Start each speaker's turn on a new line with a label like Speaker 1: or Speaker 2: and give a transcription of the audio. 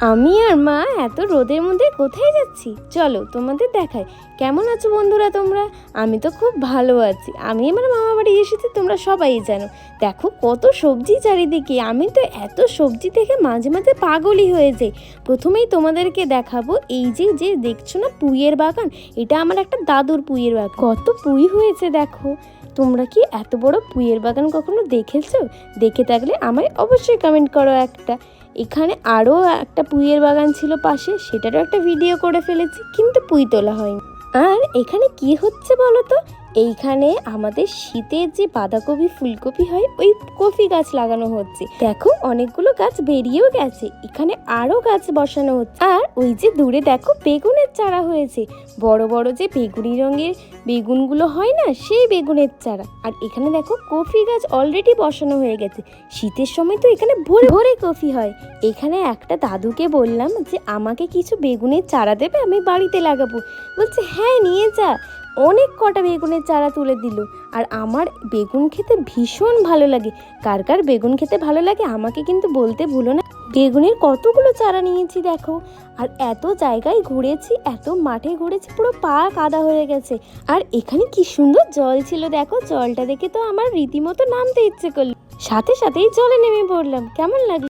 Speaker 1: আমি আর মা এত রোদের মধ্যে কোথায় যাচ্ছি? চলো তোমাদের দেখাই। কেমন আছো বন্ধুরা তোমরা? আমি তো খুব ভালো আছি। আমি আমার মামা বাড়ি এসেছি, তোমরা সবাই জানো। দেখো কত সবজি চারিদিকে। আমি তো এত সবজি থেকে মাঝে মাঝে পাগলই হয়ে যাই। প্রথমেই তোমাদেরকে দেখাবো এই যে যে দেখছ না পুইয়ের বাগান? এটা আমার একটা দাদুর পুইয়ের বাগান। কত পুই হয়েছে দেখো। তোমরা কি এত বড় পুইয়ের বাগান কখনো দেখেছ? দেখে থাকলে আমায় অবশ্যই কমেন্ট করো একটা। এখানে আরও একটা পুইয়ের বাগান ছিল পাশে, সেটারও একটা ভিডিও করে ফেলেছি, কিন্তু পুই তোলা হয়নি। আর এখানে কি হচ্ছে বলো তো এইখানে আমাদের শীতের যে বাঁধাকপি, ফুলকপি হয়, ওই কপি গাছ লাগানো হচ্ছে। দেখো, অনেকগুলো গাছ বেরিয়েও গেছে। এখানে আরও গাছ বসানো হচ্ছে। আর ওই যে দূরে দেখো, বেগুনের চারা হয়েছে। বড় বড় যে বেগুনি রঙের বেগুনগুলো হয় না, সেই বেগুনের চারা। আর এখানে দেখো, কফি গাছ অলরেডি বসানো হয়ে গেছে। শীতের সময় তো এখানে ভরে ভরে কফি হয়। এখানে একটা দাদুকে বললাম যে, আমাকে কিছু বেগুনের চারা দেবে, আমি বাড়িতে লাগাবো। বলছে হ্যাঁ নিয়ে যা। অনেক কটা বেগুনের চারা তুলে দিল। আর আমার বেগুন খেতে ভীষণ ভালো লাগে। কার কার বেগুন খেতে ভালো লাগে আমাকে কিন্তু বলতে ভুলো না। বেগুনের কতগুলো চারা নিয়েছি দেখো। আর এত জায়গায় ঘুরেছি, এত মাঠে ঘুরেছি, পুরো পা কাদা হয়ে গেছে। আর এখানে কি সুন্দর জল ছিল দেখো। জলটা দেখে তো আমার রীতিমতো নামতে ইচ্ছে করল। সাথে সাথেই জলে নেমে পড়লাম। কেমন লাগল?